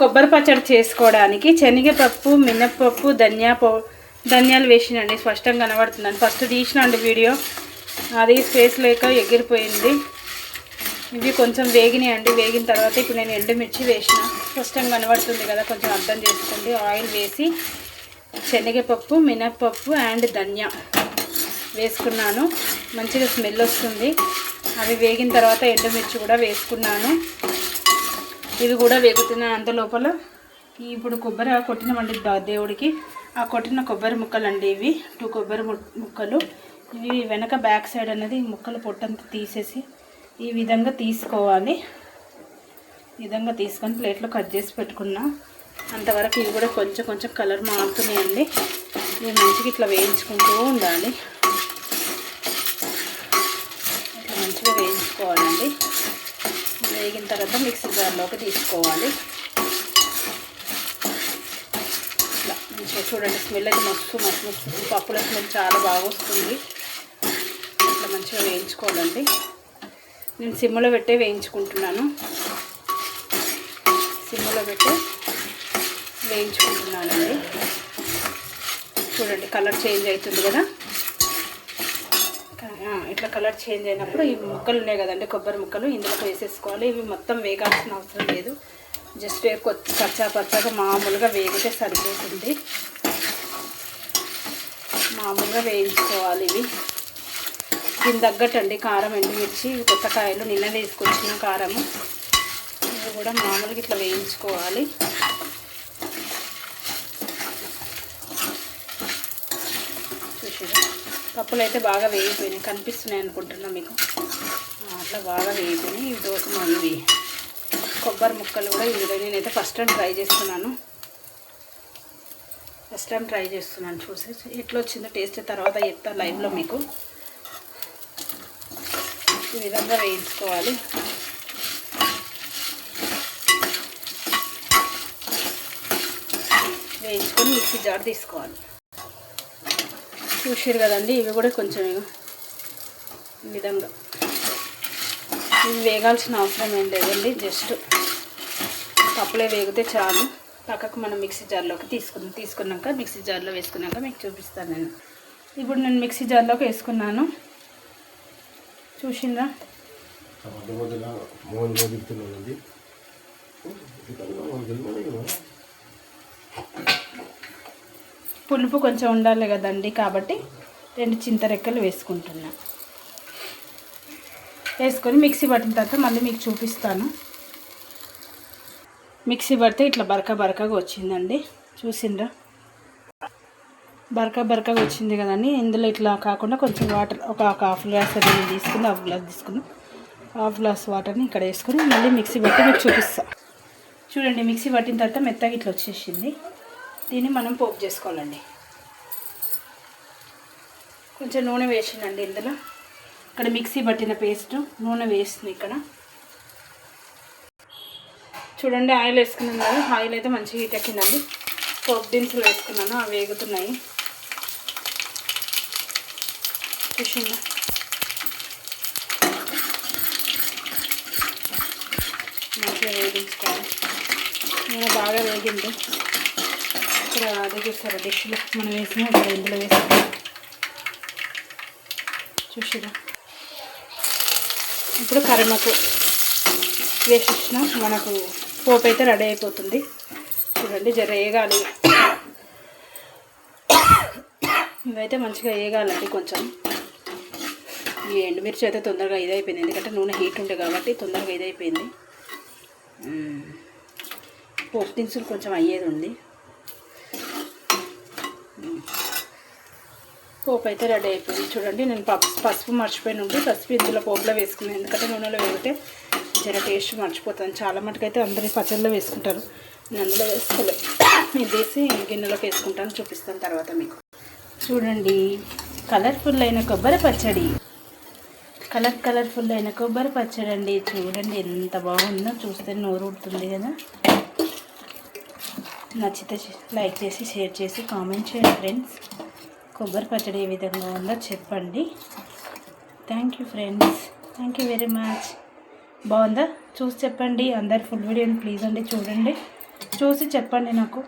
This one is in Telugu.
కొబ్బరి పచ్చడి చేసుకోవడానికి శనగపప్పు మినప్పప్పు ధనియా పౌ ధనియాలు వేసినండి. స్పష్టంగా కనబడుతుందండి. ఫస్ట్ తీసినండి వీడియో. అది స్పేస్ లేక ఎగిరిపోయింది. ఇవి కొంచెం వేగినాయండి. వేగిన తర్వాత ఇప్పుడు నేను ఎండుమిర్చి వేసిన. స్పష్టంగా కనబడుతుంది కదా కొంచెం అర్థం చేసుకోండి. ఆయిల్ వేసి శనగపప్పు మినప్పప్పు అండ్ ధనియా వేసుకున్నాను. మంచిగా స్మెల్ వస్తుంది. అవి వేగిన తర్వాత ఎండుమిర్చి కూడా వేసుకున్నాను. ఇవి కూడా వేగుతున్న అంత లోపల ఇప్పుడు కొబ్బరి కొట్టినమండి దేవుడికి ఆ కొట్టిన కొబ్బరి ముక్కలు అండి ఇవి. టూ కొబ్బరి ముక్కలు. ఇవి వెనక బ్యాక్ సైడ్ అనేది ముక్కలు పొట్టంతా తీసేసి ఈ విధంగా తీసుకోవాలి. ఈ విధంగా తీసుకొని ప్లేట్లో కట్ చేసి పెట్టుకున్నా. అంతవరకు ఇవి కూడా కొంచెం కొంచెం కలర్ మారుతున్నాయండి. ఇవి మంచిగా ఇట్లా వేయించుకుంటూ ఉండాలి. ఇట్లా మంచిగా వేయించుకోవాలండి వేగిన తర్వాత మిక్సీ జార్లోకి తీసుకోవాలి. ఇట్లా మంచిగా చూడండి స్మెల్ అయితే మస్తు మస్తు మస్తు. పప్పుల స్మెల్ చాలా బాగా వస్తుంది. ఇట్లా మంచిగా వేయించుకోవాలండి. నేను సిమ్లో పెట్టే వేయించుకుంటున్నాను. సిమ్లో పెట్టి వేయించుకుంటున్నానండి. చూడండి కలర్ చేంజ్ అవుతుంది కదా. ఇట్లా కలర్ చేంజ్ అయినప్పుడు ఈ ముక్కలు ఉన్నాయి కదండి కొబ్బరి ముక్కలు ఇందులో వేసేసుకోవాలి. ఇవి మొత్తం వేగాల్సిన అవసరం లేదు. జస్ట్ కొత్త పచ్చా పచ్చగా మామూలుగా వేగితే సరిపోతుంది. మామూలుగా వేయించుకోవాలి ఇవి. దీని తగ్గట్టు అండి కారం ఎండుమిర్చి కొత్త కాయలు నిన్న తీసుకొచ్చిన కారము. ఇవి కూడా మామూలుగా ఇట్లా వేయించుకోవాలి చూసారా పప్పులు అయితే బాగా వేగిపోయినాయి. కనిపిస్తున్నాయి అనుకుంటున్నా మీకు. అట్లా బాగా వేగిపోయినాయి. ఇవి దోశ మనవి కొబ్బరి ముక్కలు కూడా ఇందులో నేనైతే ఫస్ట్ టైం ట్రై చేస్తున్నాను. ఫస్ట్ టైం ట్రై చేస్తున్నాను చూసి. ఎట్లా వచ్చిందో టేస్ట్ తర్వాత చెప్తా లైవ్లో మీకు. ఈ విధంగా వేయించుకోవాలి. వేయించుకొని మిక్సీ జార్ తీసుకోవాలి. చూసారు కదండి ఇవి కూడా కొంచెం విధంగా. ఇవి వేగాల్సిన అవసరం ఏం లేదండి జస్ట్ పప్పులే వేగితే చాలు. పక్కకు మనం మిక్సీ జార్లోకి తీసుకున్నాం తీసుకున్నాక మిక్సీ జార్లో వేసుకున్నాక మీకు చూపిస్తాను నేను. ఇప్పుడు నేను మిక్సీ జార్లోకి వేసుకున్నాను. చూసిందా పులుపు కొంచెం ఉండాలి కదండి కాబట్టి రెండు చింతరెక్కలు వేసుకుంటున్నా. వేసుకొని మిక్సీ పట్టిన తర్వాత మళ్ళీ మీకు చూపిస్తాను. మిక్సీ పడితే ఇట్లా బరక బరకగా వచ్చిందండి. చూసిండ్రా? బరక బరకగా వచ్చింది కదండి. ఇందులో ఇట్లా కాకుండా కొంచెం వాటర్ ఒక హాఫ్ గ్లాస్ అనేది తీసుకుని హాఫ్ గ్లాస్ తీసుకుని హాఫ్ గ్లాస్ వాటర్ని ఇక్కడ వేసుకుని మళ్ళీ మిక్సీ పట్టి మీకు చూపిస్తాను చూడండి మిక్సీ పట్టిన తర్వాత మెత్తగా ఇట్లా వచ్చేసింది. దీన్ని మనం పోపు చేసుకోవాలండి. కొంచెం నూనె వేసిందండి ఇందులో. ఇక్కడ మిక్సీ పట్టిన పేస్ట్ నూనె వేస్తుంది ఇక్కడ. చూడండి ఆయిల్ వేసుకున్నాను కదా ఆయిల్ అయితే మంచిగా హీట్ ఎక్కిందండి. పోపు దినుసులు వేసుకున్నాను అవి వేగుతున్నాయి. చూసిందా? మంచిగా వేగించుకోవాలి నేను బాగా వేగింది. ఇక్కడ అదే చూస్తారా డిష్లో మనం వేసిన ఇక్కడ ఇందులో వేస్తాం చూసిరా? ఇప్పుడు కరిమకు వేసేసిన మనకు పోపు అయితే రెడీ అయిపోతుంది. చూడండి జర వేగాలి. ఇవైతే మంచిగా వేగాలండి కొంచెం. ఈ ఎండుమిర్చి అయితే తొందరగా ఇదైపోయింది ఎందుకంటే నూనె హీట్ ఉండే కాబట్టి తొందరగా ఇదైపోయింది. పోపు దినుసులు కొంచెం అయ్యేది ఉంది. పోపు అయితే రెడీ అయిపోయింది. చూడండి నేను పప్పు పసుపు మర్చిపోయిన ఉంటే పసుపు ఇందులో పోపులో వేసుకున్నాను ఎందుకంటే నూనెలో వేగితే జర టేస్ట్ మర్చిపోతాను. చాలా మటుకు అయితే అందరి పచ్చళ్ళలో వేసుకుంటారు. నేను అందులో వేసుకోలేదు ఇది వేసి గిన్నెలోకి వేసుకుంటాను చూపిస్తాను తర్వాత మీకు. చూడండి కలర్ఫుల్ అయిన కొబ్బరి పచ్చడి. కలర్ కలర్ఫుల్ అయిన కొబ్బరి పచ్చడి అండి. చూడండి ఎంత బాగుందో. చూస్తే నోరు ఉడుతుంది కదా. నచ్చితే లైక్ చేసి షేర్ చేసి కామెంట్ చేయండి ఫ్రెండ్స్. కొబ్బరి పచ్చడి ఏ విధంగా ఉందో చెప్పండి. Thank you friends thank you very much బాగుందా? చూసి చెప్పండి. అందరు ఫుల్ వీడియోని ప్లీజ్ అండి చూడండి. చూసి చెప్పండి నాకు.